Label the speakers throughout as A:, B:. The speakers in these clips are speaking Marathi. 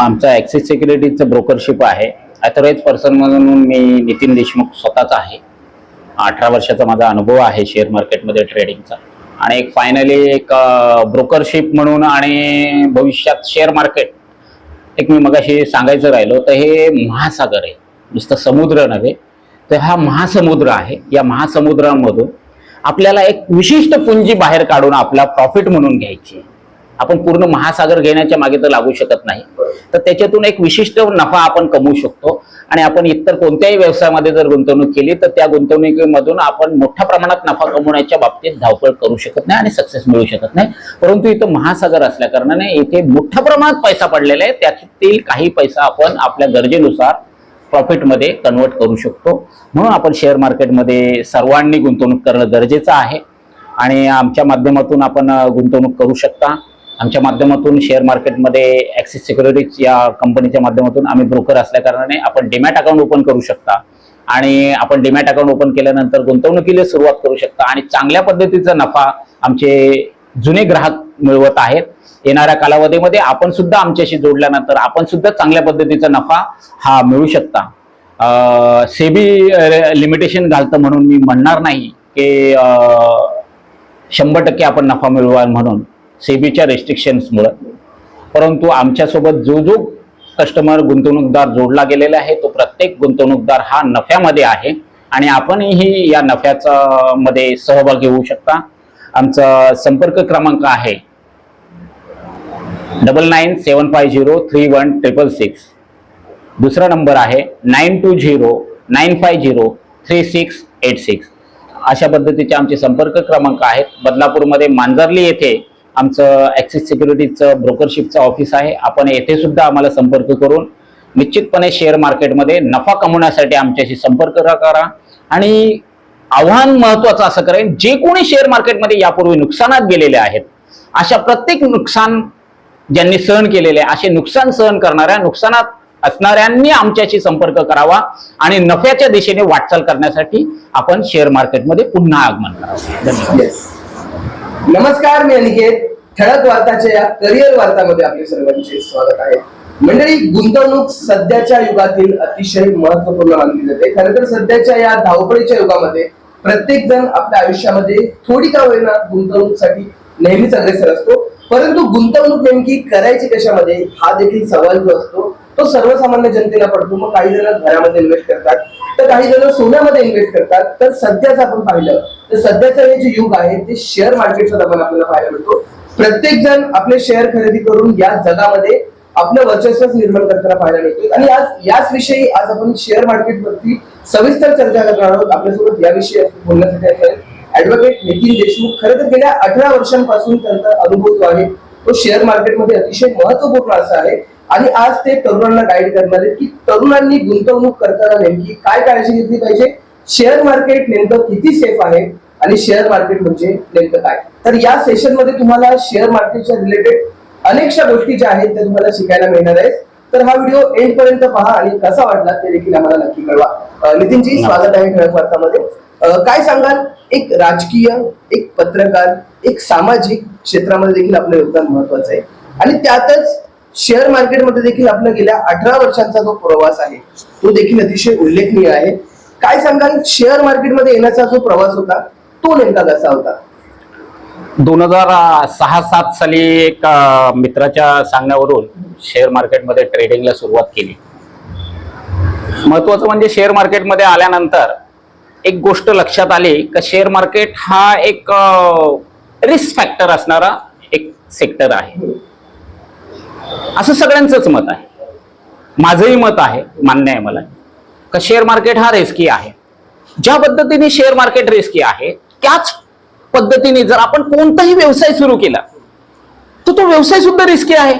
A: आमचं ॲक्सिस सिक्युरिटीचं ब्रोकरशिप आहे. ॲथोराईज पर्सन म्हणून मी नितीन देशमुख स्वतःच आहे. अठरा वर्षाचा माझा अनुभव आहे शेअर मार्केटमध्ये ट्रेडिंगचा आणि एक फायनली एक ब्रोकरशिप म्हणून आणि भविष्यात शेअर मार्केट एक मी मगाशी सांगायचं राहिलो तर हे महासागर आहे. नुसतं समुद्र नव्हे. तर हा महासमुद्र आहे. या महासमुद्रामधून आपल्याला एक विशिष्ट पुंजी बाहेर काढून आपला प्रॉफिट म्हणून घ्यायची आहे. आपण पूर्ण महासागर घेण्याच्या मागे तर लागू शकत नाही. तर त्याच्यातून एक विशिष्ट नफा आपण कमवू शकतो. आणि आपण इतर कोणत्याही व्यवसायामध्ये जर गुंतवणूक केली तर त्या गुंतवणुकीमधून आपण मोठ्या प्रमाणात नफा कमवण्याच्या बाबतीत धावपळ करू शकत नाही आणि सक्सेस मिळू शकत नाही. परंतु इथं महासागर असल्या कारणाने इथे मोठ्या प्रमाणात पैसा पडलेला आहे. त्यातील काही पैसा आपण आपल्या गरजेनुसार प्रॉफिटमध्ये कन्वर्ट करू शकतो. म्हणून आपण शेअर मार्केटमध्ये सर्वांनी गुंतवणूक करणं गरजेचं आहे. आणि आमच्या माध्यमातून आपण गुंतवणूक करू शकता. आमच्या माध्यमातून शेअर मार्केटमध्ये ॲक्सिस सिक्युरिटीज या कंपनीच्या माध्यमातून आम्ही ब्रोकर असल्या कारणाने आपण डिमॅट अकाउंट ओपन करू शकता. आणि आपण डिमॅट अकाउंट ओपन केल्यानंतर गुंतवणुकीला सुरुवात करू शकता. आणि चांगल्या पद्धतीचा नफा आमचे जुने ग्राहक मिळवत आहेत. येणाऱ्या कालावधीमध्ये आपण सुद्धा आमच्याशी जोडल्यानंतर आपण सुद्धा चांगल्या पद्धतीचा नफा हा मिळू शकता. सेबी लिमिटेशन घालतं म्हणून मी म्हणणार नाही की शंभर टक्के आपण नफा मिळवाल म्हणून. सेबीच्या रेस्ट्रिक्शन्समुळं परंतु आमच्यासोबत जो जो कस्टमर गुंतवणूकदार जोडला गेलेला आहे तो प्रत्येक गुंतवणूकदार हा नफ्यामध्ये आहे आणि आपणही या नफ्याचा मध्ये सहभागी होऊ शकता. आमचा संपर्क क्रमांक आहे double nine seven five zero three one triple six दुसरा नंबर आहे nine two zero nine five zero three six eight six अशा पद्धतीचे आमचे संपर्क क्रमांक आहेत. बदलापूरमध्ये मांजरली येथे आमचं ॲक्सिस सिक्युरिटीचं ब्रोकरशिपचं ऑफिस आहे. आपण येथे सुद्धा आम्हाला संपर्क करून निश्चितपणे शेअर मार्केटमध्ये नफा कमवण्यासाठी आमच्याशी संपर्क करा. आणि आव्हान महत्वाचं असं करेन जे कोणी शेअर मार्केटमध्ये यापूर्वी नुकसानात गेलेले आहेत अशा प्रत्येक नुकसान ज्यांनी सहन केलेले आहे, असे नुकसान सहन करणाऱ्या नुकसानात असणाऱ्यांनी आमच्याशी संपर्क करावा आणि नफ्याच्या दिशेने वाटचाल करण्यासाठी आपण शेअर मार्केटमध्ये पुन्हा आगमन करावं. धन्यवाद.
B: नमस्कार मी अनिकेत. ठळक वार्ताच्या या करिअर वार्तामध्ये आपले सर्वांचे स्वागत आहे. मंडळी गुंतवणूक सध्याच्या युगातील अतिशय महत्त्वपूर्ण मानली जाते. खरं तर सध्याच्या या धावपळीच्या युगामध्ये प्रत्येक जण आपल्या आयुष्यामध्ये थोडी का होईना गुंतवणूकसाठी नेहमीच अग्रेसर असतो. परंतु गुंतवणूक नेमकी करायची कशामध्ये हा देखील सवाल जो असतो तो सर्वसामान्य जनतेला पडतो. मग काही जण घरामध्ये इन्व्हेस्ट करतात तर काही जण सोन्यामध्ये इन्व्हेस्ट करतात. तर सध्याचं आपण पाहिलं तर सध्याचं हे जे युग आहे ते शेअर मार्केटचं आपण आपल्याला पाहायला मिळतो. प्रत्येक जण आपले शेअर खरेदी करून या जगामध्ये आपलं वर्चस्व निर्माण करताना पाहायला मिळतो आणि आज याच विषयी आज आपण शेअर मार्केट वरती सविस्तर चर्चा करणार आहोत. आपल्यासोबत याविषयी बोलण्यासाठी ऍडव्होकेट नितीन देशमुख. खरं तर गेल्या अठरा वर्षांपासून त्यांचा अनुभव जो आहे तो शेअर मार्केटमध्ये अतिशय महत्त्वपूर्ण असा आहे. आणि आज ते तरुणांना गाईड करणार आहेत की तरुणांनी गुंतवणूक करताना नेमकी काय काळजी घेतली पाहिजे? शेअर मार्केट नेमकं किती सेफ आहे? आणि शेअर मार्केट म्हणजे नेमकं काय? तर या सेशनमध्ये तुम्हाला शेअर मार्केटच्या रिलेटेड अनेकशा गोष्टी ज्या आहेत त्या तुम्हाला शिकायला मिळणार आहेत. तर हा व्हिडिओ एंड पर्यंत पहा आणि कसा वाटला ते देखील आम्हाला नक्की कळवा. नितीनजी स्वागत आहे ठळक वार्तामध्ये. काय सांगाल? एक राजकीय एक पत्रकार एक सामाजिक क्षेत्रामध्ये देखील आपलं योगदान महत्वाचं आहे. आणि त्यातच शेअर मार्केटमध्ये देखील आपला गेल्या अठरा वर्षांचा जो प्रवास आहे तो देखील अतिशय उल्लेखनीय आहे. काय सांगाल? शेअर मार्केटमध्ये येण्याचा जो प्रवास होता तो नेमका कसा होता?
A: दोन हजार सहा सात साली एक मित्राच्या सांगण्यावरून शेअर मार्केटमध्ये ट्रेडिंगला सुरुवात केली. महत्वाचं म्हणजे शेअर मार्केटमध्ये आल्यानंतर एक गोष्ट लक्षात आली का शेअर मार्केट हा एक रिस्क फॅक्टर असणारा एक सेक्टर आहे. असं सगळ्यांचंच मत आहे. माझंही मत आहे मान्य आहे मला. का शेअर मार्केट हा रिस्की आहे. ज्या पद्धतीने शेअर मार्केट रिस्की आहे त्याच पद्धतीने जर आपण कोणताही व्यवसाय सुरू केला तर तो व्यवसाय सुद्धा रिस्की आहे.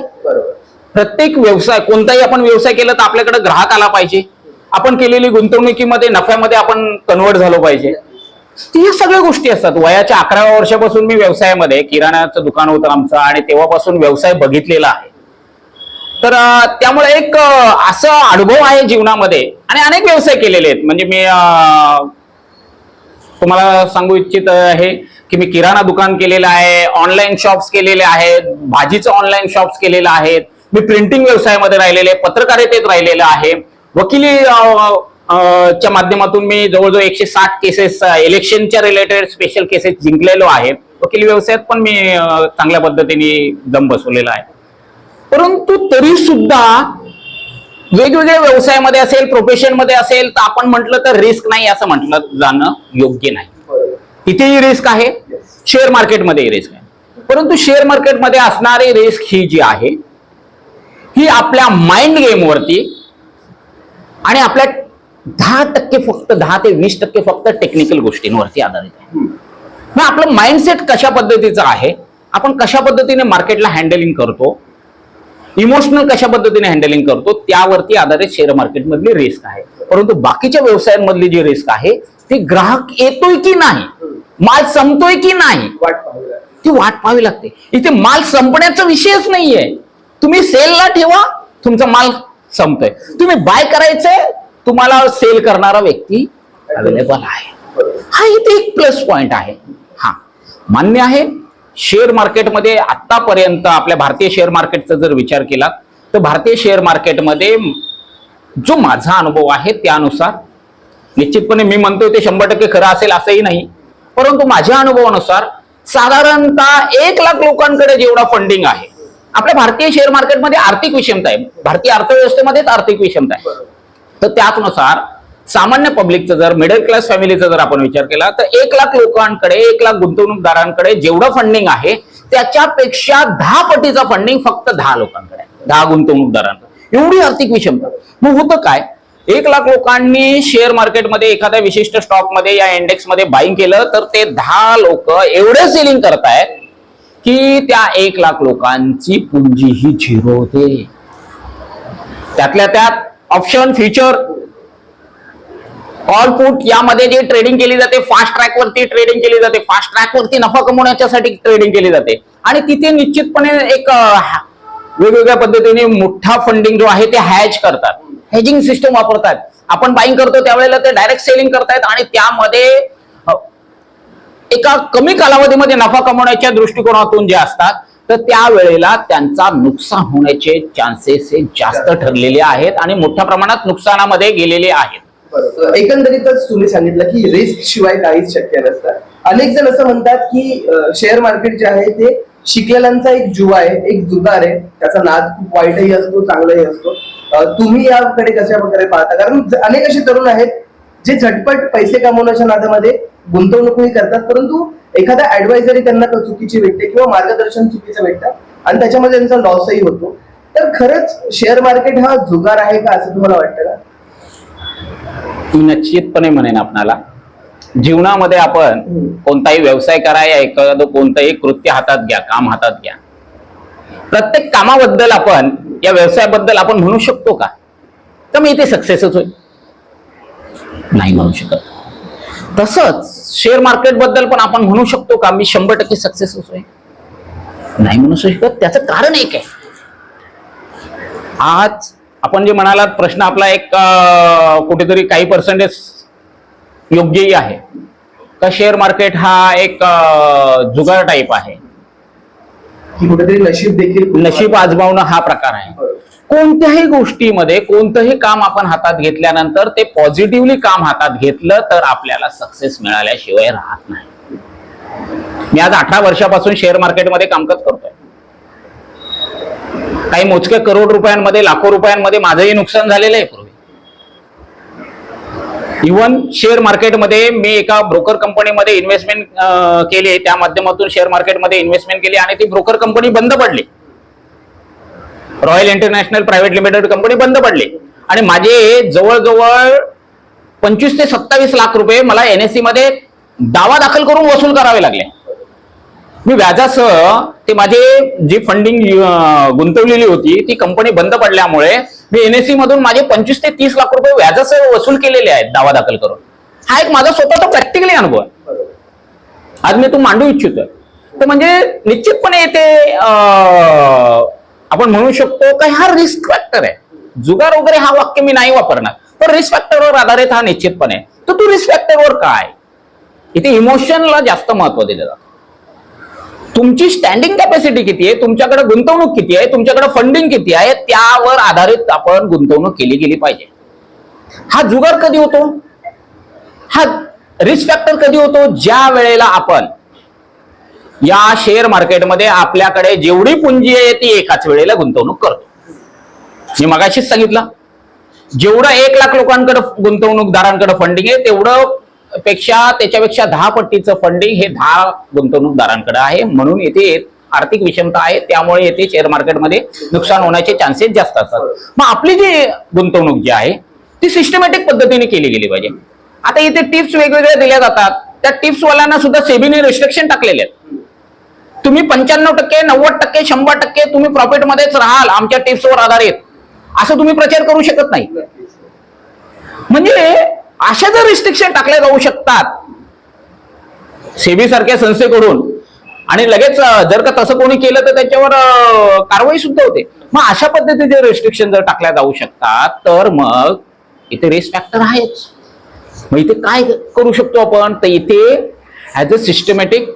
A: प्रत्येक व्यवसाय कोणताही आपण व्यवसाय केला तर आपल्याकडे ग्राहक आला पाहिजे. आपण केलेली गुंतवणुकीमध्ये नफ्यामध्ये आपण कन्वर्ट झालो पाहिजे. या सगळ्या गोष्टी असतात. वयाच्या अकराव्या वर्षापासून मी व्यवसायामध्ये किराण्याचं दुकान होतं आमचं आणि तेव्हापासून व्यवसाय बघितलेला आहे. तर त्यामुळे एक असा अनुभव आहे जीवनामध्ये आणि अनेक व्यवसाय केलेले आहेत. म्हणजे मी तुम्हाला सांगू इच्छित आहे की मी किराणा दुकान केलेलं आहे ऑनलाईन शॉप्स केलेले आहेत भाजीचं ऑनलाईन शॉप्स केलेलं आहेत मी प्रिंटिंग व्यवसायामध्ये राहिलेले आहे पत्रकारितेत राहिलेलं आहे. वकिली च्या माध्यमातून मी जवळजवळ एकशे साठ केसेस इलेक्शनच्या रिलेटेड स्पेशल केसेस जिंकलेलो आहे. वकिली व्यवसायात पण मी चांगल्या पद्धतीने दम बसवलेला आहे. परंतु तरी सुद्धा वेगवेगळ्या व्यवसायामध्ये असेल प्रोफेशनमध्ये असेल तर आपण म्हटलं तर रिस्क नाही असं म्हटलं जाणं योग्य नाही. तिथेही रिस्क आहे. शेअर मार्केटमध्येही रिस्क आहे. परंतु शेअर मार्केटमध्ये असणारी रिस्क ही जी आहे ही आपल्या माइंड गेमवरती आणि आपल्या दहा टक्के फक्त दहा ते वीस टक्के फक्त टेक्निकल गोष्टींवरती आधारित आहे. मग आपलं माइंडसेट कशा पद्धतीचं आहे? आपण कशा पद्धतीने मार्केटला हँडलिंग करतो? इमोशनल कशा पद्धतीने हँडलिंग करतो त्यावरती आधारित शेअर मार्केटमधली रिस्क आहे. परंतु बाकीच्या व्यवसायांमधली जी रिस्क आहे ती ग्राहक येतोय की नाही माल संपतोय की नाही. ती वाट पाहावी लागते. इथे माल संपण्याचा विषयच नाहीये. तुम्ही सेलला ठेवा तुमचा माल संपतोय. तुम्ही बाय करायचंय तुम्हाला सेल करणारा व्यक्ती अवेलेबल आहे. हा इथे एक प्लस पॉइंट आहे. हा मान्य आहे? शेअर मार्केटमध्ये आतापर्यंत आपल्या भारतीय शेअर मार्केटचा जर विचार केला तर भारतीय शेअर मार्केटमध्ये जो माझा अनुभव आहे त्यानुसार निश्चितपणे मी म्हणतोय ते शंभर टक्के खरं असेल असंही नाही. परंतु माझ्या अनुभवानुसार साधारणतः एक लाख लोकांकडे जेवढा फंडिंग आहे आपल्या भारतीय शेअर मार्केटमध्ये आर्थिक विषमता आहे. भारतीय अर्थव्यवस्थेमध्येच आर्थिक विषमता आहे. तर त्याचनुसार सामान्य पब्लिकचं जर मिडल क्लास फॅमिलीचा जर आपण विचार केला तर एक लाख लोकांकडे एक लाख गुंतवणूकदारांकडे जेवढं फंडिंग आहे त्याच्यापेक्षा दहा पटीचा फंडिंग फक्त दहा लोकांकडे दहा गुंतवणूकदारांकडे. एवढी आर्थिक विषमता. मग होतं काय? एक लाख लोकांनी शेअर मार्केटमध्ये एखाद्या विशिष्ट स्टॉकमध्ये या इंडेक्समध्ये बाईंग केलं तर ते दहा लोक एवढे सेलिंग करतायत की त्या एक लाख लोकांची पुंजी ही झिरो होते. त्यातल्या त्यात ऑप्शन फ्युचर ऑल पुट यामध्ये जे ट्रेडिंग केली जाते फास्ट ट्रॅक वरती ट्रेडिंग केली जाते. फास्ट ट्रॅक वरती नफा कमवण्याच्यासाठी ट्रेडिंग केली जाते. आणि तिथे निश्चितपणे एक वेगवेगळ्या पद्धतीने मोठा फंडिंग जो आहे ते हॅज करतात. हेजिंग सिस्टम वापरतात. आपण बाईंग करतो त्यावेळेला ते डायरेक्ट सेलिंग करतायत आणि त्यामध्ये एका कमी कालावधीमध्ये नफा कमवण्याच्या दृष्टिकोनातून जे असतात तर त्यावेळेला त्यांचा नुकसान होण्याचे चान्सेस हे जास्त ठरलेले आहेत आणि मोठ्या प्रमाणात नुकसानामध्ये गेलेले आहेत.
B: बरोबर. एकंदरीतच तुम्ही सांगितलं की रिस्क शिवाय काहीच शक्य नसतं. अनेक जण असं म्हणतात की शेअर मार्केट जे आहे ते शिकलेल्यांचा एक जुवा आहे एक जुगार आहे. त्याचा नाद खूप वाईटही असतो चांगलाही असतो. तुम्ही याकडे कशा प्रकारे पाहता? कारण अनेक असे तरुण आहेत जे झटपट पैसे कमवण्याच्या नादामध्ये गुंतवणूकही करतात परंतु एखादा ऍडवायझरी त्यांना चुकीची भेटते किंवा मार्गदर्शन चुकीचं भेटतं आणि त्याच्यामध्ये त्यांचा लॉसही होतो. तर खरंच शेअर मार्केट हा जुगार आहे का असं तुम्हाला वाटतं का?
A: मी निश्चितपणे म्हणेन आपणाला जीवनामध्ये आपण. कोणताही व्यवसाय करा या एखादं कोणतंही कृत्य हातात घ्या काम हातात घ्या. प्रत्येक कामाबद्दल आपण या व्यवसायाबद्दल आपण म्हणू शकतो का? तर मी इथे सक्सेसच होईल. नाही म्हणू शकत. तसंच शेअर मार्केटबद्दल पण आपण म्हणू शकतो का? मी शंभर टक्के सक्सेसच होईल. नाही म्हणू शकत. त्याचं कारण एक आहे. आज आपण जे म्हणालात प्रश्न आपला एक कुठेतरी काही पर्सेंटेज योग्यही आहे. का शेअर मार्केट हा एक जुगार टाईप आहे?
B: कुठेतरी नशीब देखील
A: नशीब आजमावणं हा प्रकार आहे. कोणत्याही गोष्टीमध्ये कोणतंही काम आपण हातात घेतल्यानंतर ते पॉझिटिव्हली काम हातात घेतलं तर आपल्याला सक्सेस मिळाल्याशिवाय राहत नाही. मी आज अठरा वर्षापासून शेअर मार्केटमध्ये कामकाज करतोय. काही मोजक्या करोड रुपयांमध्ये लाखो रुपयांमध्ये माझंही नुकसान झालेलं आहे पूर्वी. इव्हन शेअर मार्केटमध्ये मी एका ब्रोकर कंपनीमध्ये इन्व्हेस्टमेंट केली. त्या माध्यमातून शेअर मार्केटमध्ये इन्व्हेस्टमेंट केली आणि ती ब्रोकर कंपनी बंद पडली. Royal international private limited company बंद पडली. आणि माझे जवळजवळ पंचवीस ते सत्तावीस लाख रुपये मला एनएससी मध्ये दावा दाखल करून वसूल करावे लागले. मी व्याजासह ते माझे जी फंडिंग गुंतवलेली होती ती कंपनी बंद पडल्यामुळे मी एनएससी मधून माझे पंचवीस ते तीस लाख रुपये व्याजासह वसूल केलेले आहेत दावा दाखल करून. हा एक माझा स्वतःचा प्रॅक्टिकली अनुभव आहे. आज मी तू मांडू इच्छितोय तर म्हणजे निश्चितपणे येते आपण म्हणू शकतो का हा रिस्क फॅक्टर आहे. जुगार वगैरे हा वाक्य मी नाही वापरणार. पण रिस्क फॅक्टरवर आधारित हा निश्चितपणे. तर तू रिस्क फॅक्टरवर काय? इथे इमोशनला जास्त महत्त्व दिलं जातं. तुमची स्टँडिंग कॅपॅसिटी किती आहे? तुमच्याकडे गुंतवणूक किती आहे? तुमच्याकडे फंडिंग किती आहे? त्यावर आधारित आपण गुंतवणूक केली गेली पाहिजे. हा जुगार कधी होतो? हा रिस्क फॅक्टर कधी होतो? ज्या वेळेला आपण या शेअर मार्केटमध्ये आपल्याकडे जेवढी पुंजी आहे ती एकाच वेळेला गुंतवणूक करतो. मी मगाशीच सांगितलं. जेवढं एक लाख लोकांकडे गुंतवणूकदारांकडे फंडिंग आहे तेवढं पेक्षा त्याच्यापेक्षा दहा पट्टीचं फंडिंग हे दहा गुंतवणूकदारांकडे आहे. म्हणून येथे आर्थिक विषमता आहे. त्यामुळे येथे शेअर मार्केटमध्ये नुकसान होण्याचे चान्सेस जास्त असतात. मग आपली जी गुंतवणूक जी आहे ती सिस्टमॅटिक पद्धतीने केली गेली पाहिजे. आता इथे टिप्स वेगवेगळ्या दिल्या जातात. त्या टिप्स वाल्यांना सुद्धा सेबीने रिस्ट्रिक्शन टाकलेले आहेत. तुम्ही पंच्याण्णव टक्के नव्वद टक्के शंभर टक्के तुम्ही प्रॉफिटमध्येच राहाल आमच्या टिप्सवर आधारित. असं तुम्ही प्रचार करू शकत नाही. म्हणजे अशा जर रिस्ट्रिक्शन टाकल्या जाऊ शकतात. सेबी सारख्या संस्थेकडून. आणि लगेच जर का तसं कोणी केलं तर त्याच्यावर कारवाई सुद्धा होते. मग अशा पद्धतीचे रिस्ट्रिक्शन जर टाकल्या जाऊ शकतात तर मग इथे रिस्क फॅक्टर आहेच. मग इथे काय करू शकतो आपण? तर इथे ॲज अ सिस्टमॅटिक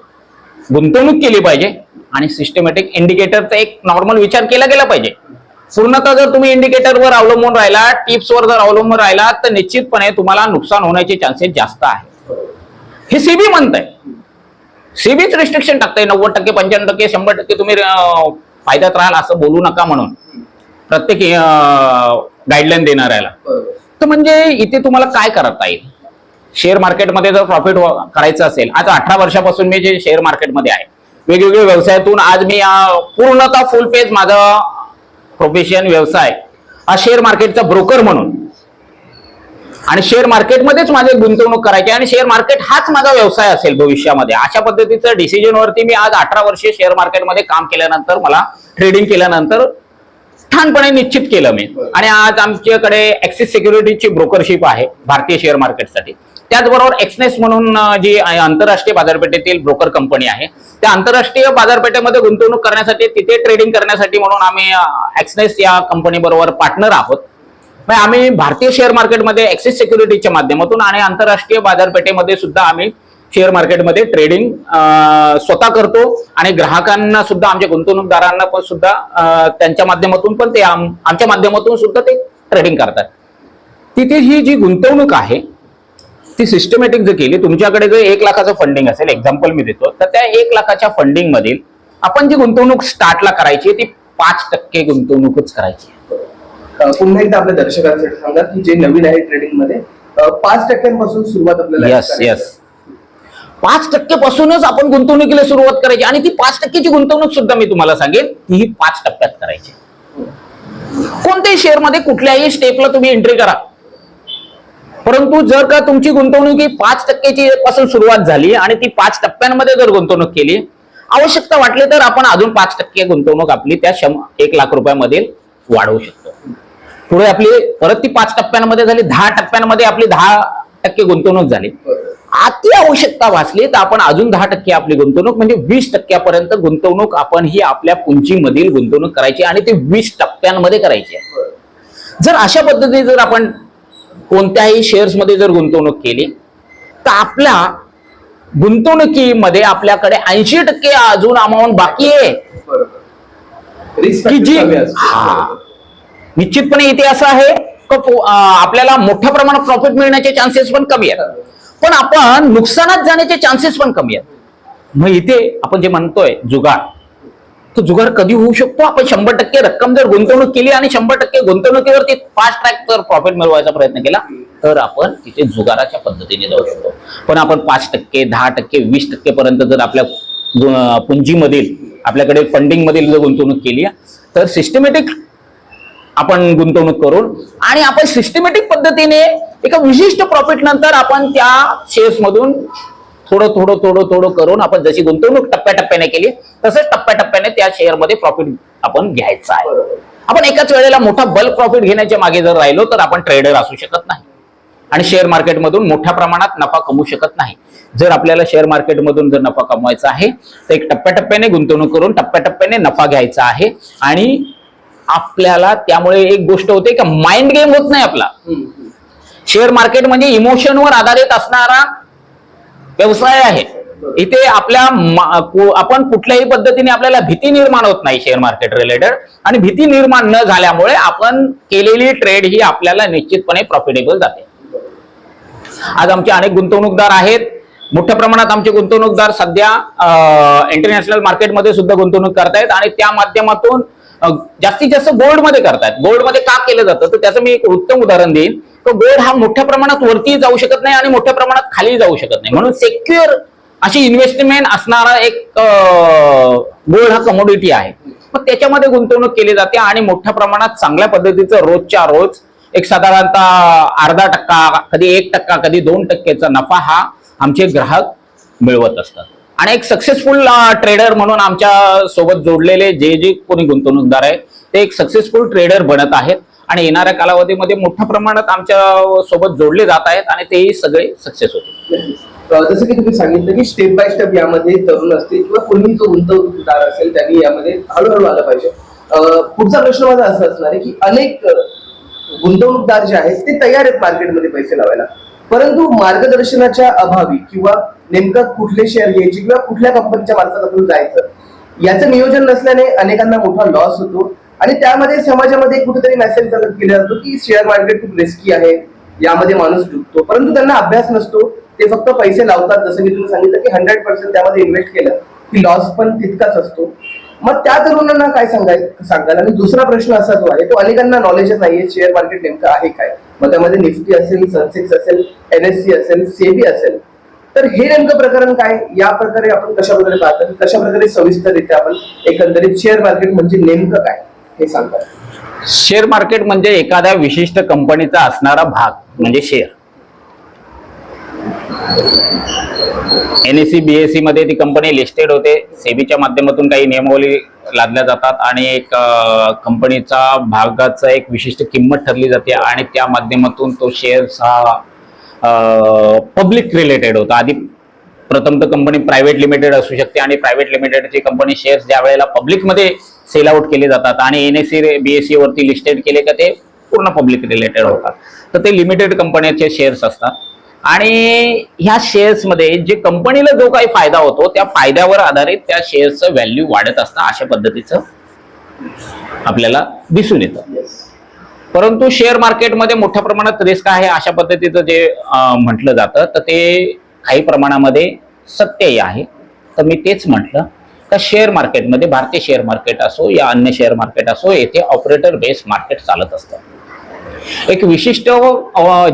A: गुंतवणूक केली पाहिजे. आणि सिस्टमॅटिक इंडिकेटरचा एक नॉर्मल विचार केला गेला पाहिजे. पूर्णतः जर तुम्ही इंडिकेटरवर अवलंबून राहिला टिप्सवर जर अवलंबून राहिला तर निश्चितपणे तुम्हाला नुकसान होण्याचे चान्सेस जास्त आहे हे सीबी म्हणतंय. सीबीच रिस्ट्रिक्शन टाकतंय नव्वद टक्के पंच्याण्णव टक्के शंभर टक्के तुम्ही फायद्यात राहाल असं बोलू नका म्हणून. प्रत्येक गाईडलाईन देणाऱ्याला. तर म्हणजे इथे तुम्हाला काय करता येईल? शेअर मार्केटमध्ये जर प्रॉफिट हो, करायचं असेल आज अठरा वर्षापासून मी जे शेअर मार्केटमध्ये आहे वेगवेगळ्या व्यवसायातून आज मी पूर्णतः फुल पेज माझं प्रोफेशन व्यवसाय हा शेअर मार्केटचा ब्रोकर म्हणून. आणि शेअर मार्केटमध्येच माझी गुंतवणूक करायची आणि शेअर मार्केट हाच माझा व्यवसाय असेल भविष्यामध्ये. अशा पद्धतीचं डिसिजनवरती मी आज अठरा वर्षे शेअर मार्केटमध्ये काम केल्यानंतर मला ट्रेडिंग केल्यानंतर ठाणपणे निश्चित केलं मी. आणि आज आमच्याकडे ऍक्सिस सिक्युरिटीची ब्रोकरशिप आहे भारतीय शेअर मार्केटसाठी त्याचबरोबर एक्सनेस म्हणून जी आंतरराष्ट्रीय बाजारपेठेतील ब्रोकर कंपनी आहे त्या आंतरराष्ट्रीय बाजारपेठेमध्ये गुंतवणूक करण्यासाठी तिथे ट्रेडिंग करण्यासाठी म्हणून आम्ही एक्सनेस या कंपनी बरोबर पार्टनर आहोत. आम्ही भारतीय शेअर मार्केटमध्ये एक्सिस सिक्युरिटीच्या माध्यमातून आणि आंतरराष्ट्रीय बाजारपेठेमध्ये सुद्धा आम्ही शेअर मार्केटमध्ये ट्रेडिंग स्वतः करतो आणि ग्राहकांना सुद्धा आमच्या गुंतवणूकदारांना पण सुद्धा त्यांच्या माध्यमातून पण ते आमच्या माध्यमातून सुद्धा ते ट्रेडिंग करतात. तिथे ही जी गुंतवणूक आहे ती सिस्टमॅटिक जर केली तुमच्याकडे जर एक लाखाचं फंडिंग असेल एक्झाम्पल मी देतो तर त्या एक लाखाच्या फंडिंग मधील आपण जी गुंतवणूक स्टार्टला करायची ती पाच टक्के गुंतवणूकच करायची
B: पुन्हा एकदा आपल्या दर्शकांसाठी सांगा की जे नवीन आहे ट्रेडिंगमध्ये पाच टक्क्यांपासून सुरुवात आपल्याला
A: यस यस पाच टक्के पासूनच आपण गुंतवणुकीला सुरुवात करायची. आणि ती पाच टक्केची गुंतवणूक सुद्धा मी तुम्हाला सांगेन ती ही पाच टप्प्यात करायची कोणत्याही शेअरमध्ये कुठल्याही स्टेपला तुम्ही एंट्री करा. परंतु जर का तुमची गुंतवणूक ही पाच टक्क्याची पासून सुरुवात झाली आणि ती पाच टप्प्यांमध्ये जर गुंतवणूक केली आवश्यकता वाटली तर आपण अजून पाच टक्के गुंतवणूक आपली त्या शं एक लाख रुपयामध्ये वाढवू शकतो. पुढे आपली परत ती पाच टप्प्यांमध्ये झाली दहा टप्प्यांमध्ये आपली दहा टक्के गुंतवणूक झाली. अति आवश्यकता भासली तर आपण अजून दहा टक्के आपली गुंतवणूक म्हणजे वीस टक्क्यापर्यंत गुंतवणूक आपण ही आपल्या पुंजीमधील गुंतवणूक करायची आणि ती वीस टप्प्यांमध्ये करायची आहे. जर अशा पद्धतीने जर आपण कोणत्याही शेअर्समध्ये जर गुंतवणूक केली तर आपल्या गुंतवणुकीमध्ये आपल्याकडे ऐंशी टक्के अजून अमाऊंट बाकी आहे. की जी. हा. निश्चितपणे इथे असं आहे आपल्याला मोठ्या प्रमाणात प्रॉफिट मिळण्याचे चान्सेस पण कमी आहेत. पण आपण नुकसानात जाण्याचे चान्सेस पण कमी आहेत. मग इथे आपण जे म्हणतोय जुगार तो जुगार कधी होऊ शकतो? आपण शंभर टक्के रक्कम जर गुंतवणूक केली आणि शंभर टक्के गुंतवणुकीवरती फास्ट ट्रॅक जर प्रॉफिट मिळवायचा प्रयत्न केला तर आपण तिथे जुगाराच्या पद्धतीने जाऊ शकतो. पण आपण पाच टक्के दहा टक्के वीस टक्के पर्यंत जर आपल्या पुंजीमधील आपल्याकडे फंडिंग मधील जर गुंतवणूक केली तर सिस्टमॅटिक आपण गुंतवणूक करून आणि आपण सिस्टमॅटिक पद्धतीने एका विशिष्ट प्रॉफिट नंतर आपण त्या शेअर्स मधून थोडं थोडं थोडं थोडं करून आपण जशी गुंतवणूक टप्प्याटप्प्याने केली तसंच टप्प्याटप्प्याने त्या शेअरमध्ये प्रॉफिट आपण घ्यायचं आहे. आपण एकाच वेळेला मोठा बल्क प्रॉफिट घेण्याच्या मागे जर राहिलो तर आपण ट्रेडर असू शकत नाही. आणि शेअर मार्केटमधून मोठ्या प्रमाणात नफा कमवू शकत नाही. जर आपल्याला शेअर मार्केटमधून जर नफा कमवायचा आहे तर एक टप्प्याटप्प्याने गुंतवणूक करून टप्प्याटप्प्याने नफा घ्यायचा आहे. आणि आपल्याला त्यामुळे एक गोष्ट होते का माइंड गेम होत नाही आपला. शेअर मार्केट म्हणजे इमोशनवर आधारित असणारा व्यवसाय आहे. इथे आपल्या आपण कुठल्याही पद्धतीने आपल्याला भीती निर्माण होत नाही शेअर मार्केट रिलेटेड आणि भीती निर्माण न झाल्यामुळे आपण केलेली ट्रेड ही आपल्याला निश्चितपणे प्रॉफिटेबल जाते. आज आमचे अनेक गुंतवणूकदार आहेत. मोठ्या प्रमाणात आमचे गुंतवणूकदार सध्या इंटरनॅशनल मार्केटमध्ये सुद्धा गुंतवणूक करतायत आणि त्या माध्यमातून जास्तीत जास्त गोल्डमध्ये करतायत. गोल्डमध्ये का केलं जातं? तर त्याचं मी एक उत्तम उदाहरण देईन. तो गोल्ड हा मोठ्या प्रमाणात वरती जाऊ शकत नाही आणि मोठ्या प्रमाणात खाली जाऊ शकत नाही. म्हणून सेक्युअर अशी इन्व्हेस्टमेंट असणारा एक गोल्ड हा कमोडिटी आहे. मग त्याच्यामध्ये गुंतवणूक केली जाते आणि मोठ्या प्रमाणात चांगल्या पद्धतीचं रोजच्या रोज एक साधारणतः अर्धा टक्का कधी एक टक्का कधी दोन टक्केचा नफा हा आमचे ग्राहक मिळवत असतात. आणि एक सक्सेसफुल ट्रेडर म्हणून आमच्यासोबत जोडलेले जे जे कोणी गुंतवणूकदार आहेत ते एक सक्सेसफुल ट्रेडर बनत आहेत. आणि येणाऱ्या कालावधीमध्ये मोठ्या प्रमाणात आमच्यासोबत जोडले जात आहेत आणि तेही सगळे सक्सेस होतील.
B: जसं की तुम्ही सांगितलं की स्टेप बाय स्टेप यामध्ये तरुण असतील किंवा कोणी जो गुंतवणूकदार असेल त्यांनी यामध्ये हळूहळू आलं पाहिजे. पुढचा प्रश्न माझा असा असणार आहे की अनेक गुंतवणूकदार जे आहेत ते तयार आहेत मार्केटमध्ये पैसे लावायला. परंतु मार्गदर्शनाच्या अभावी किंवा नेमकं कुठले शेअर घ्यायचे किंवा कुठल्या कंपनीच्या मार्फत आपण जायचं याचं नियोजन नसल्याने अनेकांना मोठा लॉस होतो. आणि त्यामध्ये समाजामध्ये कुठेतरी मेसेज केला जातो की शेअर मार्केट खूप रिस्की आहे यामध्ये माणूस डुबतो. परंतु त्यांना अभ्यास नसतो ते फक्त पैसे लावतात. जसं की तुम्ही सांगितलं की हंड्रेड पर्सेंट त्यामध्ये इन्व्हेस्ट केलं की लॉस पण तितकाच असतो. मग त्या तरुणांना काय सांगाय सांगाल आणि दुसरा प्रश्न असा जो आहे तो अनेकांना नॉलेजच नाहीये शेअर मार्केट नेमकं आहे काय? मग त्यामध्ये निफ्टी असेल सनसेक्स असेल एनएससी असेल सेबी असेल. तर हे नेमकं प्रकरण काय? या प्रकारे आपण कशा प्रकारे पाहतो? कशा प्रकारे सविस्तररित्या आपण एकंदरीत शेअर मार्केट म्हणजे नेमकं काय? हे सांगतात
A: शेअर मार्केट म्हणजे एखाद्या विशिष्ट कंपनीचा असणारा भाग म्हणजे शेअर. एनएससी बीएससी मध्ये ती कंपनी लिस्टेड होते. सेबीच्या माध्यमातून काही नियमावली लादल्या जातात आणि एक कंपनीचा भागाचा एक विशिष्ट किंमत ठरली जाते आणि त्या माध्यमातून तो शेअर्स हा पब्लिक रिलेटेड होता. आधी प्रथम तर कंपनी प्रायव्हेट लिमिटेड असू शकते आणि प्रायव्हेट लिमिटेडची कंपनी शेअर्स ज्या वेळेला पब्लिकमध्ये सेल आउट केले जातात आणि एन एस सी बीएससी वरती लिस्टेड केले का ते पूर्ण पब्लिक रिलेटेड होतात. तर ते लिमिटेड कंपन्याचे शेअर्स असतात. आणि ह्या शेअर्समध्ये जे कंपनीला जो काही फायदा होतो त्या फायद्यावर आधारित त्या शेअर्सचं व्हॅल्यू वाढत असतं अशा पद्धतीचं आपल्याला दिसून येतं. परंतु शेअर मार्केटमध्ये मोठ्या प्रमाणात रिस्क आहे अशा पद्धतीचं जे म्हटलं जातं तर ते काही प्रमाणामध्ये सत्यही आहे. तर मी तेच म्हटलं तर शेअर मार्केटमध्ये भारतीय शेअर मार्केट असो या अन्य शेअर मार्केट असो येथे ऑपरेटर बेस मार्केट चालत असतं. एक विशिष्ट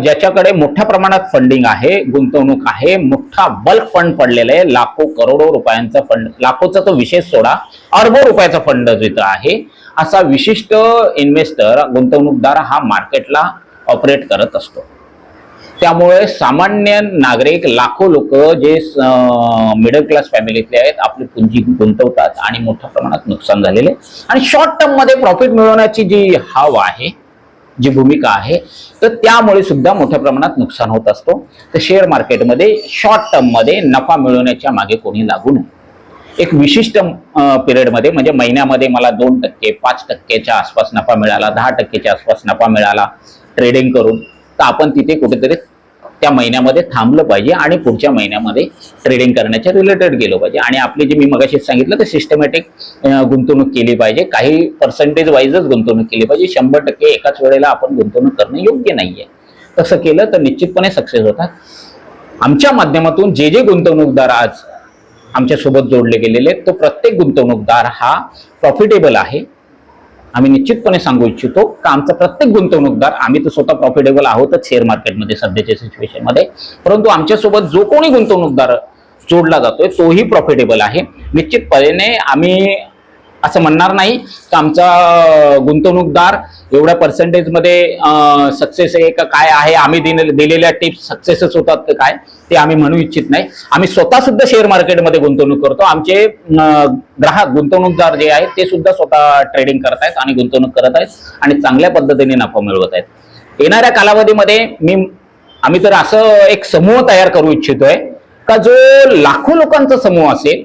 A: ज्याच्याकडे मोठ्या प्रमाणात फंडिंग आहे गुंतवणूक आहे मोठा बल्क फंड पडलेला आहे लाखो करोडो रुपयांचा फंड लाखोचा तो विशेष सोडा अरबो रुपयाचा फंड जिथं आहे असा विशिष्ट इन्व्हेस्टर गुंतवणूकदार हा मार्केटला ऑपरेट करत असतो. त्यामुळे सामान्य नागरिक लाखो लोक जे मिडल क्लास फॅमिलीतले आहेत आपली पुंजी गुंतवतात आणि मोठ्या प्रमाणात नुकसान झालेले. आणि शॉर्ट टर्ममध्ये प्रॉफिट मिळवण्याची जी हाव आहे जी भूमिका आहे तर त्यामुळे सुद्धा मोठ्या प्रमाणात नुकसान होत असतो. तर शेअर मार्केटमध्ये शॉर्ट टर्ममध्ये नफा मिळवण्याच्या मागे कोणी लागू नये. एक विशिष्ट पिरियडमध्ये म्हणजे महिन्यामध्ये मला दोन टक्के पाच टक्क्याच्या आसपास नफा मिळाला दहा टक्केच्या आसपास नफा मिळाला ट्रेडिंग करून तर आपण तिथे कुठेतरी त्या महिन्यामध्ये थांबलं पाहिजे आणि पुढच्या महिन्यामध्ये ट्रेडिंग करण्याच्या रिलेटेड गेलो पाहिजे. आणि आपली जे मी मगाशी सांगितलं ते सिस्टमॅटिक गुंतवणूक केली पाहिजे. काही पर्सेंटेज वाईजच गुंतवणूक केली पाहिजे. शंभर टक्के एकाच वेळेला आपण गुंतवणूक करणं योग्य नाहीये. तसं केलं तर निश्चितपणे सक्सेस होतात. आमच्या माध्यमातून जे जे गुंतवणूकदार आज आमच्यासोबत जोडले गेलेले आहेत, तो प्रत्येक गुंतवणूकदार हा प्रॉफिटेबल आहे. आम्ही निश्चितपणे सांगू इच्छितो का आमचा प्रत्येक गुंतवणूकदार आम्ही तर स्वतः प्रॉफिटेबल आहोतच शेअर मार्केटमध्ये सध्याच्या सिच्युएशनमध्ये परंतु आमच्यासोबत जो कोणी गुंतवणूकदार जोडला जातोय तोही प्रॉफिटेबल आहे. निश्चितपणे आम्ही असं म्हणणार नाही की आमचा गुंतवणूकदार एवढ्या पर्सेंटेजमध्ये सक्सेस आहे का काय आहे आम्ही दिले- दिलेल्या टिप्स सक्सेसच होतात काय ते आम्ही म्हणू इच्छित नाही. आम्ही स्वतः सुद्धा शेअर मार्केटमध्ये गुंतवणूक करतो. आमचे ग्राहक गुंतवणूकदार जे आहेत ते सुद्धा स्वतः ट्रेडिंग करत आहेत आणि गुंतवणूक करत आहेत आणि चांगल्या पद्धतीने नफा मिळवत आहेत. येणाऱ्या कालावधीमध्ये मी आम्ही तर असं एक समूह तयार करू इच्छितोय का जो लाखो लोकांचा समूह असेल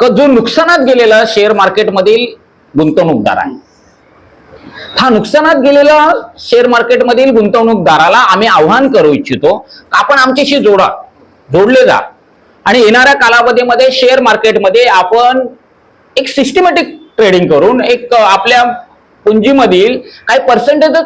A: का जो नुकसानात गेलेला शेअर मार्केटमधील गुंतवणूकदार आहे. हा नुकसानात गेलेला शेअर मार्केटमधील गुंतवणूकदाराला आम्ही आव्हान करू इच्छितो आपण आमच्याशी जोडा जोडले जा. आणि येणाऱ्या कालावधीमध्ये शेअर मार्केटमध्ये आपण एक सिस्टमॅटिक ट्रेडिंग करून एक आपल्या पुंजीमधील काही पर्सेंटेज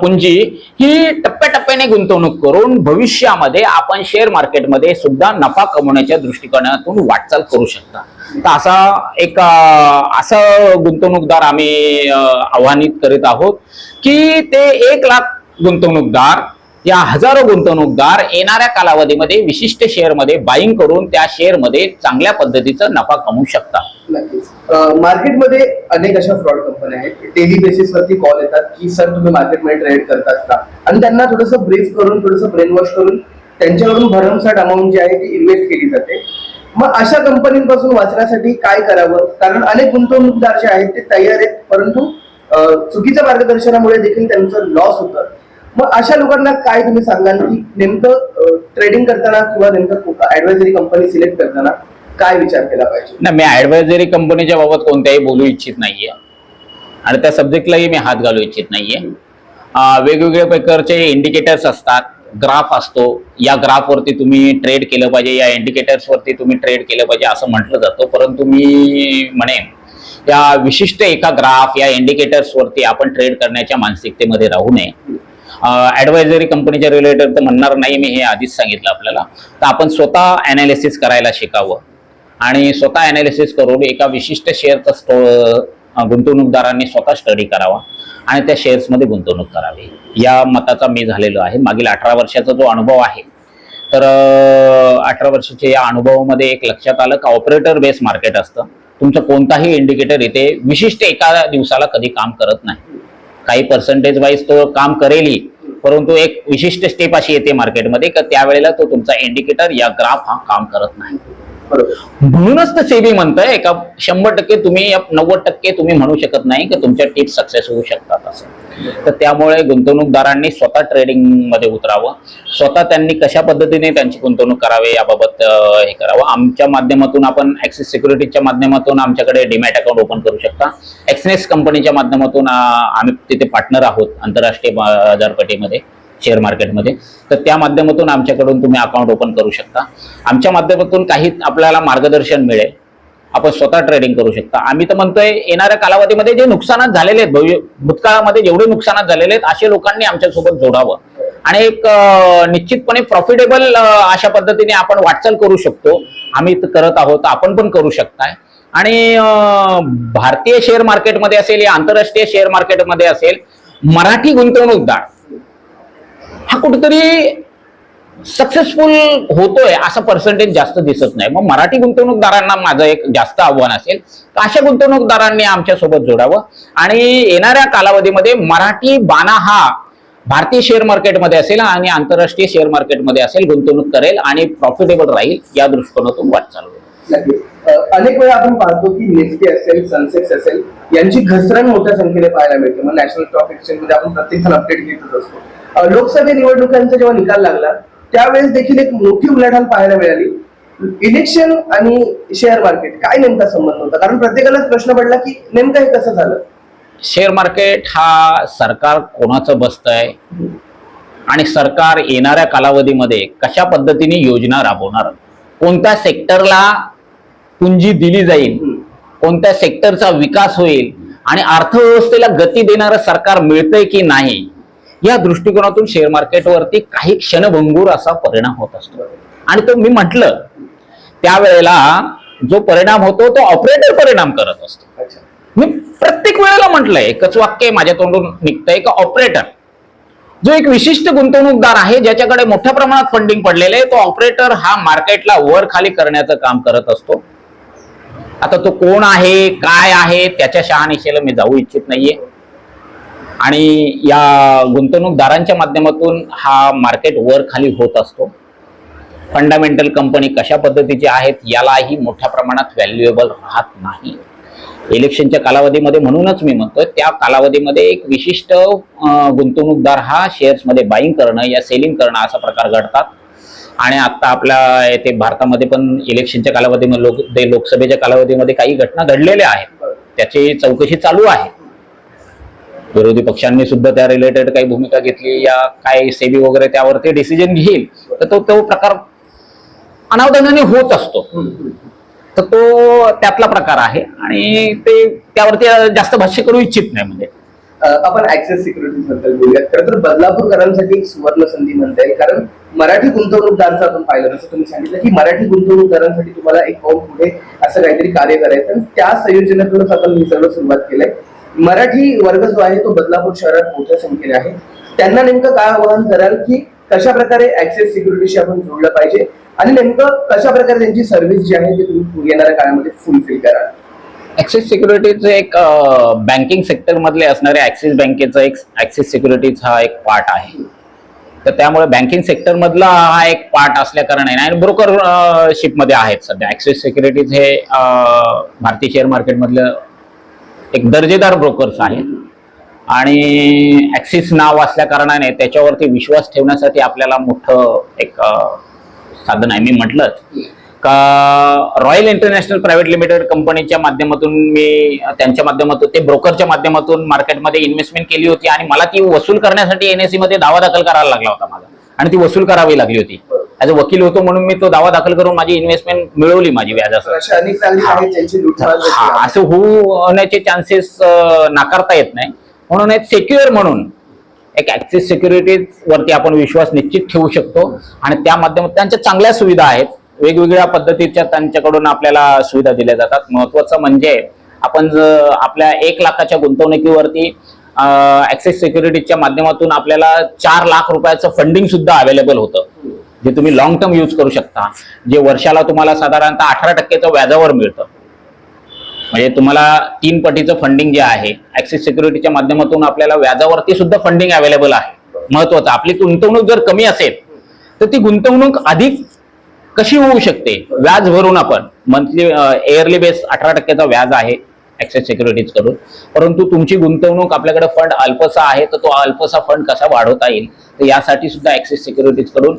A: पुंजी ही टप्प्याटप्प्याने गुंतवणूक करून भविष्यामध्ये आपण शेअर मार्केटमध्ये सुद्धा नफा कमवण्याच्या दृष्टिकोनातून वाटचाल करू शकता. तर असा एक असं गुंतवणूकदार आम्ही आव्हानित करीत आहोत की ते एक लाख गुंतवणूकदार या हजारो गुंतवणूकदार येणाऱ्या कालावधीमध्ये विशिष्ट शेअरमध्ये बाईंग करून त्या शेअरमध्ये चांगल्या पद्धतीचा नफा कमवू शकतात.
B: नक्कीच मार्केटमध्ये अनेक अशा फ्रॉड कंपन्या आहेत. डेली बेसिसवरती कॉल येतात की सर तुम्ही मार्केटमध्ये ट्रेड करतात का? आणि त्यांना थोडंसं ब्रीफ करून थोडंसं ब्रेन वॉश करून त्यांच्याकडून भरमसाठ अमाऊंट जी आहे ती इन्व्हेस्ट केली जाते. मग अशा कंपनीपासून वाचण्यासाठी काय करावं? कारण अनेक गुंतवणूकदार जे आहेत ते तयार आहेत. परंतु चुकीच्या मार्गदर्शनामुळे देखील त्यांचं लॉस होतं. मग अशा लोकांना काय तुम्ही सांगाल की नेमकं ट्रेडिंग करताना किंवा नेमकं ऍडवायझरी कंपनी सिलेक्ट करताना काय विचार केला पाहिजे?
A: नाही मी ऍडवायझरी कंपनीच्या बाबत कोणत्याही बोलू इच्छित नाहीये. आणि त्या सब्जेक्टलाही मी हात घालू इच्छित नाहीये. वेगवेगळ्या प्रकारचे इंडिकेटर्स असतात ग्राफ असतो या ग्राफवरती तुम्ही ट्रेड केलं पाहिजे या इंडिकेटर्सवरती वरती तुम्ही ट्रेड केलं पाहिजे असं म्हटलं जातं. परंतु मी म्हणेन या विशिष्ट एका ग्राफ या इंडिकेटर्सवरती वरती आपण ट्रेड करण्याच्या मानसिकतेमध्ये राहू नये. ऍडवायझरी कंपनीच्या रिलेटेड तर म्हणणार नाही मी हे आधीच सांगितलं आपल्याला. तर आपण स्वतः अनालिसिस करायला शिकावं. आणि स्वतः अनालिसिस करून एका विशिष्ट शेअरचा स्टो गुंतवणूकदारांनी स्वतः स्टडी करावा आणि त्या शेअर्समध्ये गुंतवणूक करावी. या मताचा मी झालेलो आहे. मागील अठरा वर्षाचा जो अनुभव आहे तर अठरा वर्षाच्या या अनुभवामध्ये एक लक्षात आलं का ऑपरेटर बेस मार्केट असतं. तुमचं कोणताही इंडिकेटर इथे विशिष्ट एका दिवसाला कधी काम करत नाही. काही पर्सेंटेज वाईज तो काम करेलही परंतु एक विशिष्ट स्टेप अशी येते मार्केटमध्ये का त्यावेळेला तो तुमचा इंडिकेटर या ग्राफ हा काम करत नाही. म्हणूनच तर सेबी म्हणतंय का शंभर टक्के तुम्ही नव्वद टक्के तुम्ही म्हणू शकत नाही की तुमच्या टिप्स सक्सेस होऊ शकतात असं. तर त्यामुळे गुंतवणूकदारांनी स्वतः ट्रेडिंगमध्ये उतरावं. स्वतः त्यांनी कशा पद्धतीने त्यांची गुंतवणूक करावे याबाबत हे करावं. आमच्या माध्यमातून आपण ऍक्सिस सिक्युरिटीजच्या माध्यमातून आमच्याकडे डिमॅट अकाउंट ओपन करू शकता. एक्सनेस कंपनीच्या माध्यमातून आम्ही तिथे पार्टनर आहोत आंतरराष्ट्रीय बाजारपेठेमध्ये. शेअर मार्केटमध्ये तर त्या माध्यमातून आमच्याकडून तुम्ही अकाउंट ओपन करू शकता. आमच्या माध्यमातून काही आपल्याला मार्गदर्शन मिळेल. आपण स्वतः ट्रेडिंग करू शकता. आम्ही तर म्हणतोय येणाऱ्या कालावधीमध्ये जे नुकसानात झालेले आहेत भवि- भूतकाळामध्ये जेवढे नुकसानात झालेले आहेत असे लोकांनी आमच्यासोबत जोडावं. आणि एक निश्चितपणे प्रॉफिटेबल अशा पद्धतीने आपण वाटचाल करू शकतो. आम्ही करत आहोत आपण पण करू शकताय. आणि भारतीय शेअर मार्केटमध्ये असेल या आंतरराष्ट्रीय शेअर मार्केटमध्ये असेल मराठी गुंतवणूकदार हा कुठेतरी सक्सेसफुल होतोय असं पर्सेंटेज जास्त दिसत नाही. मग मराठी गुंतवणूकदारांना माझं एक जास्त आव्हान असेल तर अशा गुंतवणूकदारांनी आमच्यासोबत जोडावं. आणि येणाऱ्या कालावधीमध्ये मराठी बाणा हा भारतीय शेअर मार्केटमध्ये असेल आणि आंतरराष्ट्रीय शेअर मार्केटमध्ये असेल गुंतवणूक करेल आणि प्रॉफिटेबल राहील या दृष्टिकोनातून वाटचाल होईल
B: अनेक वेळा आपण पाहतो की निफ्टी असेल सनसेक्स असेल यांची घसरण मोठ्या संख्येने पाहायला मिळते. मग नॅशनल स्टॉक एक्सचेंजमध्ये आपण प्रत्येक अपडेट घेतच असतो. लोकसभा निवडणुकांचा जेव्हा निकाल लागला त्यावेळेस देखील एक मोठी उलाढाल पाहायला मिळाली. इलेक्शन आणि शेअर मार्केट काय नेमका संबंध होता? कारण प्रत्येकालाच प्रश्न पडला की नेमकं हे कसं झालं?
A: शेअर मार्केट हा सरकार कोणाचं बसतंय? आणि सरकार येणाऱ्या कालावधीमध्ये कशा पद्धतीने योजना राबवणार? कोणत्या सेक्टरला पुंजी दिली जाईल? कोणत्या सेक्टरचा विकास होईल? आणि अर्थव्यवस्थेला गती देणारं सरकार मिळतंय की नाही? या दृष्टिकोनातून शेअर मार्केटवरती काही क्षणभंगूर असा परिणाम होत असतो. आणि तो मी म्हटलं त्यावेळेला जो परिणाम होतो तो ऑपरेटर परिणाम करत असतो. मी प्रत्येक वेळेला म्हटलंय एकच वाक्य माझ्या तोंडून निघतंय का ऑपरेटर जो एक विशिष्ट गुंतवणूकदार आहे ज्याच्याकडे मोठ्या प्रमाणात फंडिंग पडलेले आहे तो ऑपरेटर हा मार्केटला वर खाली करण्याचं काम करत असतो. आता तो कोण आहे काय आहे त्याच्या शहानिशेला मी जाऊ इच्छित नाहीये. आणि या गुंतवणूकदारांच्या माध्यमातून हा मार्केट वर खाली होत असतो. फंडामेंटल कंपनी कशा पद्धतीची आहेत यालाही मोठ्या प्रमाणात व्हॅल्युएबल राहत नाही. इलेक्शनच्या कालावधीमध्ये म्हणूनच मी म्हणतोय त्या कालावधीमध्ये एक विशिष्ट गुंतवणूकदार हा शेअर्समध्ये बाईंग करणं या सेलिंग करणं असा प्रकार घडतात. आणि आता आपल्या येथे भारतामध्ये पण इलेक्शनच्या कालावधीमध्ये लोक ते लोकसभेच्या कालावधीमध्ये काही घटना घडलेल्या आहेत. त्याची चौकशी चालू आहे. विरोधी पक्षांनी सुद्धा त्या रिलेटेड काही भूमिका घेतली या काय सेबी वगैरे त्यावरती डिसिजन घेईल. तर तो तो प्रकार अनावधानाने होत असतो. तर तो त्यातला प्रकार आहे आणि ते त्यावरती जास्त भाष्य करू इच्छित नाही म्हणजे.
B: आपण ऍक्सेस सिक्युरिटी बद्दल बोलूयात. खरं तर बदलापूरकरांसाठी एक सुवर्ण संधी म्हणता येईल. कारण मराठी गुंतवणूकदारांचं आपण पाहिलं जसं तुम्ही सांगितलं की मराठी गुंतवणूकदारांसाठी तुम्हाला एक पाऊल पुढे असं काहीतरी कार्य करायचं. त्या संयोजनातूनच आपण ही सर्व सुरुवात केलंय. मराठी वर्ग जो आहे तो बदलापूर शहरात मोठ्या संख्येने आहे. त्यांना नेमकं काय आवाहन कराल की कशा प्रकारे ऍक्सेस सिक्युरिटीशी आपण जोडलं पाहिजे? आणि नेमकं कशा प्रकारे त्यांची सर्व्हिस जी आहे ती तुम्ही पुढे येणाऱ्या काळामध्ये फुलफिल कराल?
A: ऍक्सिस सिक्युरिटीचं एक बँकिंग सेक्टर मधले ऍक्सिस बँकेचा एक ऍक्सिस सिक्युरिटीज हा एक पार्ट आहे. तर त्यामुळे बँकिंग सेक्टरमधला हा एक पार्ट असल्या कारणाने आणि ब्रोकर आहेत सध्या. ऍक्सिस सिक्युरिटीज हे भारतीय शेअर मार्केटमधलं एक दर्जेदार ब्रोकर्स आहेत. आणि ॲक्सिस नाव असल्या कारणाने त्याच्यावरती विश्वास ठेवण्यासाठी आपल्याला मोठं एक साधन आहे. मी म्हटलंच का रॉयल इंटरनॅशनल प्रायव्हेट लिमिटेड कंपनीच्या माध्यमातून मी त्यांच्या माध्यमातून ते ब्रोकरच्या माध्यमातून मार्केटमध्ये इन्व्हेस्टमेंट केली होती आणि मला ती वसूल करण्यासाठी एनएससी मध्ये दावा दाखल करायला लागला होता माझा. आणि ती वसूल करावी लागली होती. ऍज अ वकील होतो म्हणून मी तो दावा दाखल करून माझी इन्व्हेस्टमेंट मिळवली माझी
B: तर असे
A: व्याजासह होऊ होण्याचे चान्सेस नाकारता येत नाही. म्हणून एक सेक्युअर म्हणून एक ऍक्सिस सिक्युरिटीज वरती आपण विश्वास निश्चित ठेवू शकतो. आणि त्या माध्यमातून त्यांच्या चांगल्या सुविधा आहेत. वेगवेगळ्या पद्धतीच्या त्यांच्याकडून आपल्याला सुविधा दिल्या जातात. महत्वाचं म्हणजे आपण जर आपल्या एक लाखाच्या गुंतवणुकीवरती ऍक्सिस सिक्युरिटीच्या माध्यमातून आपल्याला चार लाख रुपयाचं फंडिंग सुद्धा अवेलेबल होतं. जे तुम्ही लॉंग टर्म यूज करू शकता जे वर्षाला तुम्हाला साधारणतः अठरा टक्केचं व्याजावर मिळतं. म्हणजे तुम्हाला तीन पटीचं फंडिंग जे आहे ऍक्सिस सिक्युरिटीच्या माध्यमातून आपल्याला व्याजावरती सुद्धा फंडिंग अवेलेबल आहे. महत्वाचं. आपली गुंतवणूक जर कमी असेल तर ती गुंतवणूक अधिक कशी होऊ शकते? व्याज भरून आपण. मंथली इयरली बेस अठरा टक्क्याचा व्याज आहे. ऍक्सिस सिक्युरिटीजकडून. परंतु तुमची गुंतवणूक आपल्याकडे फंड अल्पसा आहे तर तो अल्पसा फंड कसा वाढवता येईल? तर यासाठी सुद्धा ऍक्सेस सिक्युरिटीजकडून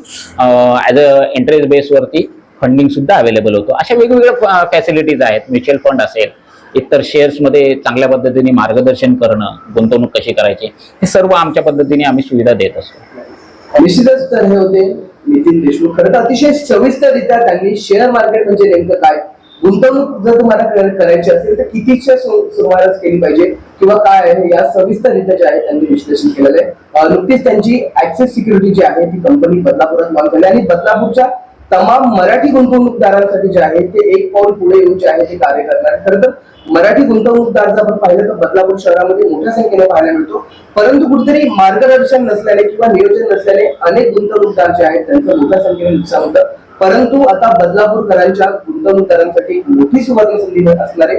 A: ऍज अ इंटरेस्ट बेसवरती फंडिंग सुद्धा अवेलेबल होतो. अशा वेगवेगळ्या फॅसिलिटीज आहेत. म्युच्युअल फंड असेल इतर शेअर्समध्ये मध्ये चांगल्या पद्धतीने मार्गदर्शन करणं गुंतवणूक कशी करायची हे सर्व आमच्या पद्धतीने आम्ही सुविधा देत असतो.
B: निश्चितच तर हे होते. नितीन देशमुख. खरं तर अतिशय सविस्तररित्या त्यांनी शेअर मार्केट म्हणजे नेमकं काय? गुंतवणूक जर तुम्हाला करायची असेल तर कितीच्या सुरुवातच केली पाहिजे किंवा काय आहे या सविस्तररित्या जे आहे त्यांनी विश्लेषण केलेलं आहे. नुकतीच त्यांची ऍक्सेस सिक्युरिटी जी आहे ती कंपनी बदलापुरात लॉन्च झाली आणि बदलापूरच्या तमाम मराठी गुंतवणूकदारांसाठी जे आहे ते एक पाऊल पुढे येऊन जे आहे ते कार्य करणार खरं तर मराठी गुंतवणूकदार जर आपण पाहिलं तर बदलापूर शहरामध्ये मोठ्या संख्येने पाहायला मिळतो. परंतु कुठेतरी मार्गदर्शन नसल्याने किंवा नियोजन नसल्याने अनेक गुंतवणूकदार जे आहेत त्यांचं मोठ्या संख्येने नुकसान होतं. परंतु आता बदलापूरकरांच्या गुंतवणूकदारांसाठी मोठी सुवर्ण संधी असणार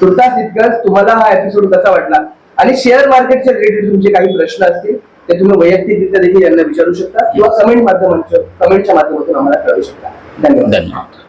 B: तुर्तास इतकंच तुम्हाला हा एपिसोड कसा वाटला? आणि शेअर मार्केटच्या रिलेटेड तुमचे काही प्रश्न असतील ते तुम्ही वैयक्तिकरित्या देखील यांना विचारू शकता किंवा कमेंट माध्यमांच्या कमेंटच्या माध्यमातून आम्हाला कळवू शकता. धन्यवाद.
A: धन्यवाद.